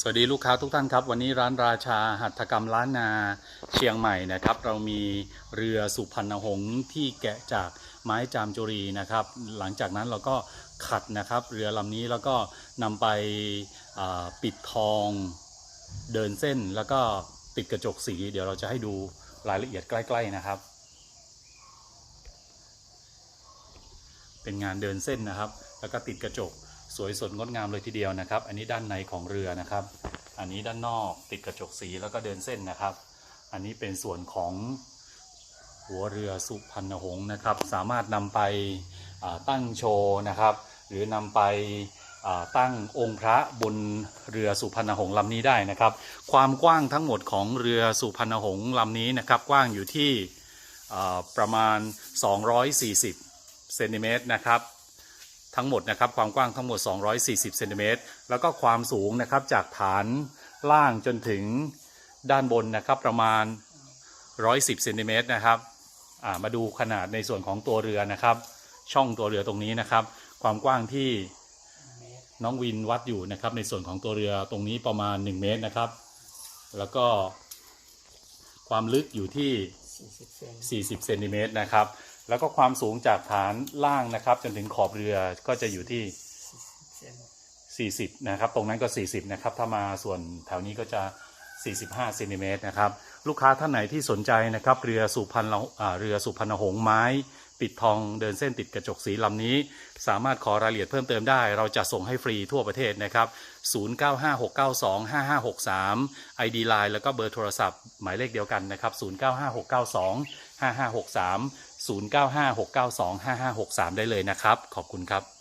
สวัสดีลูกค้าทุกท่านครับ วันนี้ร้านราชาหัตถกรรมล้านนาเชียงใหม่นะครับ เรามีเรือสุพรรณหงษ์ที่แกะจากไม้จามจุรีนะครับ หลังจากนั้นเราก็ขัดนะครับ เรือลำนี้แล้วก็นำไปปิดทองเดินเส้นแล้วก็ติดกระจกสี เดี๋ยวเราจะให้ดูรายละเอียดใกล้ ๆนะครับ เป็นงานเดินเส้นนะครับ แล้วก็ติดกระจก สวยสดงดงามเลยทีเดียวนะครับ อันนี้ด้านในของเรือนะครับ อันนี้ด้านนอกติดกระจกสีแล้วก็เดินเส้นนะครับ อันนี้เป็นส่วนของหัวเรือสุพรรณหงษ์นะครับ สามารถนำไปตั้งโชว์นะครับ หรือนำไปตั้งองค์พระบนเรือสุพรรณหงษ์ลำนี้ได้นะครับ ความกว้างทั้งหมดของเรือสุพรรณหงษ์ลำนี้นะครับ กว้างอยู่ที่ประมาณ 240 เซนติเมตรนะครับ ทั้งหมดนะครับความกว้างทั้งหมด 240เซนติเมตรแล้วก็ความสูงนะครับจากฐานล่างจนถึงด้านบนนะครับประมาณ 110เซนติเมตรนะครับมาดูขนาดในส่วนของตัวเรือนะครับ ช่องตัวเรือตรงนี้นะครับ ความกว้างที่น้องวินวัดอยู่นะครับ ในส่วนของตัวเรือตรงนี้ประมาณ 1 เมตรนะครับ แล้วก็ความลึกอยู่ที่ 40เซน40 เซนติเมตรนะครับ แล้วก็ความสูงจากฐานล่างนะครับ จนถึงขอบเรือก็จะอยู่ที่เซน40 นะครับ ตรงนั้นก็ 40 นะครับ ถ้ามาส่วนแถวนี้ก็จะ 45เซนติเมตรนะครับลูกค้าท่านไหนที่สนใจนะครับเรือสุพรรณเรือสุพรรณหงษ์ไม้ ปิดทองเดินเส้นติดกระจกสีลำนี้ สามารถขอรายละเอียดเพิ่มเติมได้ เราจะส่งให้ฟรีทั่วประเทศนะครับ 0956925563 ID Line แล้วก็เบอร์โทรศัพท์ หมายเลขเดียวกันนะครับ 0956925563 0956925563 ได้เลยนะครับ ขอบคุณครับ